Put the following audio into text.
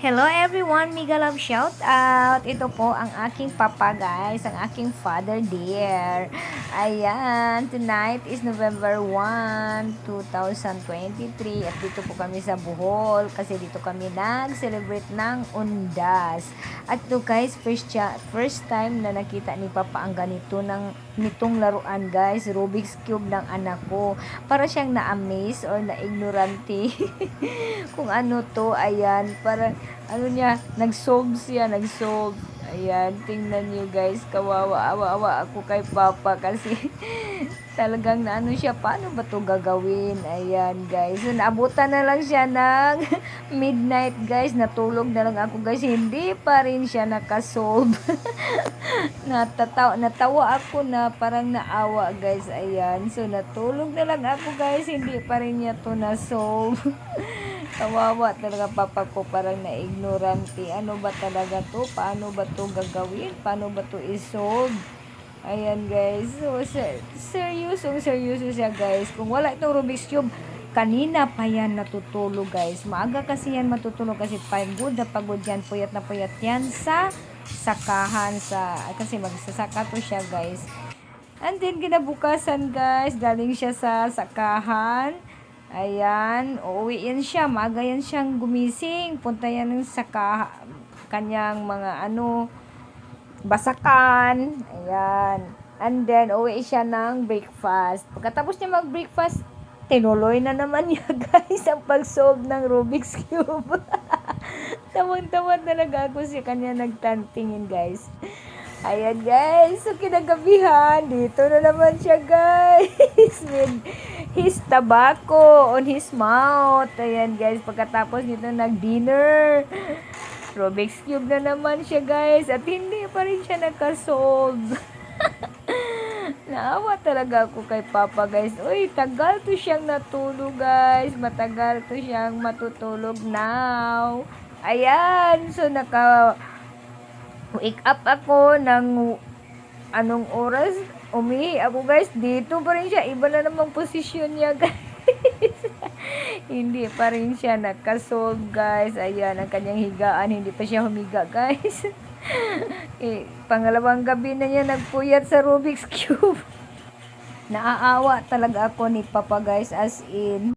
Hello everyone, Mega Love shout out. Ito po ang aking papa guys, ang aking father dear. Ayan, tonight is November 1, 2023 at dito po kami sa Bohol kasi dito kami nag-celebrate ng Undas. At to guys, first, first time na nakita ni papa ang ganito ng nitong laruan guys, Rubik's Cube ng anak ko. Para siyang na-amaze or na-ignorante kung ano to, ayan, para ano niya, nag-solve siya, nag-solve. Ayan, tingnan niyo guys, kawawa, awa-awa ako kay Papa kasi talagang na ano siya, paano ba to gagawin? Ayan guys, so naabutan na lang siya ng midnight guys, natulog na lang ako guys, hindi pa rin siya nakasolve. Natatawa, natawa ako na parang naawa guys, ayan. So natulog na lang ako guys, hindi pa rin niya to na-solve. Kawawa talaga papa ko parang na-ignorante. Ano ba talaga to? Paano ba to gagawin? Paano ba to isolve? Ayan guys. So, ser- seryoso, seryoso siya guys. Kung wala itong Rubik's Cube, kanina pa yan natutulog guys. Maaga kasi yan matutulog kasi pagod na pagod yan. Puyat na puyat yan sa sakahan sa kasi magsasaka to siya guys. And then kinabukasan guys, galing siya sa sakahan. Ayan, uuwi yan siya. Maaga yan siyang gumising. Punta yan ng saka kanyang mga ano, basakan. Ayan. And then, uwi siya ng breakfast. Pagkatapos niya mag-breakfast, tinuloy na naman niya, guys, ang pag-solve ng Rubik's Cube. Tawang-tawa talaga ako sa kanya nagtantingin, guys. Ayan, guys. So, kinagabihan, dito na naman siya, guys. With his tobacco on his mouth. Ayan, guys. Pagkatapos nito, nag-dinner. Rubik's Cube na naman siya, guys. At hindi pa rin siya nakasolve. Naawa talaga ako kay Papa, guys. Uy, tagal to siyang natulog, guys. Matagal to siyang matutulog now. Ayan. So, naka wake up ako ng anong oras? Umihi ako guys. Dito pa rin siya. Iba na namang posisyon niya guys. Hindi pa rin siya nakasolve guys. Ayan ang kanyang higaan. Hindi pa siya humiga guys. Eh, pangalawang gabi na niya nagpuyat sa Rubik's Cube. Naaawa talaga ako ni Papa guys as in